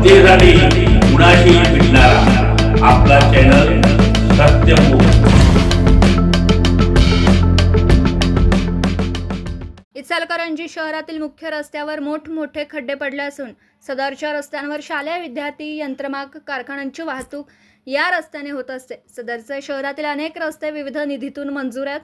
जनतेसाठी कुणाशी भेटणारा आपला चॅनल इचलकरंजी शहरातील मुख्य रस्त्यावर मोठमोठे खड्डे पडले असून सदरच्या रस्त्यांवर शालेय विद्यार्थी यंत्रमाग कारखान्यांची वाहतूक या रस्त्याने होत असते. सदरचे शहरातील अनेक रस्ते विविध निधीतून मंजूर आहेत.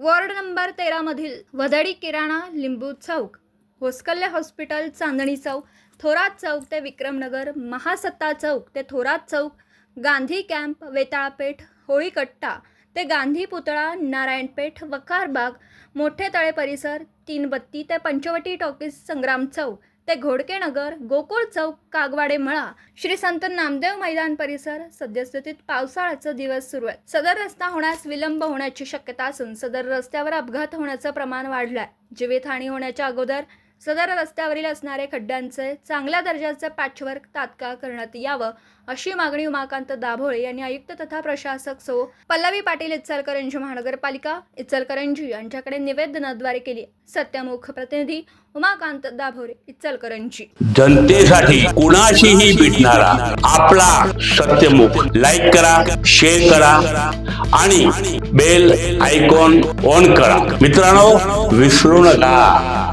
वॉर्ड नंबर तेरामधील वदडी किराणा लिंबू चौक होस्कल्ले हॉस्पिटल चांदणी चौक थोरात चौक ते विक्रमनगर महासत्ता चौक ते थोरात चौक गांधी कॅम्प वेताळपेठ होळीकट्टा ते गांधी पुतळा नारायणपेठ वकारबाग मोठे तळे परिसर तीनबत्ती ते पंचवटी टॉकीज संग्राम चौक ते घोडके नगर गोकुळ चौक कागवाडे मळा श्री संत नामदेव मैदान परिसर सद्यस्थितीत पावसाळ्याचा दिवस सुरू आहे. सदर रस्ता होण्यास विलंब होण्याची शक्यता असून सदर रस्त्यावर अपघात होण्याचं प्रमाण वाढलं आहे जीवितहानी होण्याच्या अगोदर सदर रस्त्यावरील असणारे खड्ड्यांचे चांगल्या दर्जाचे पॅचवर्क तात्काळ करण्यात यावं अशी मागणी उमाकांत दाभोळे यांनी आयुक्त तथा प्रशासक सो. पल्लवी पाटील इचलकरंजी महानगरपालिका इचलकरंजी यांच्याकडे निवेदनाद्वारे केली. सत्यमुख प्रतिनिधी उमाकांत दाभोळे इचलकरंजी. जनतेसाठी कुणाशीही भेटणारा आपला सत्यमुख. लाईक करा शेअर करा आणि बेल आयकॉन ऑन करा. मित्रांनो विसरू नका.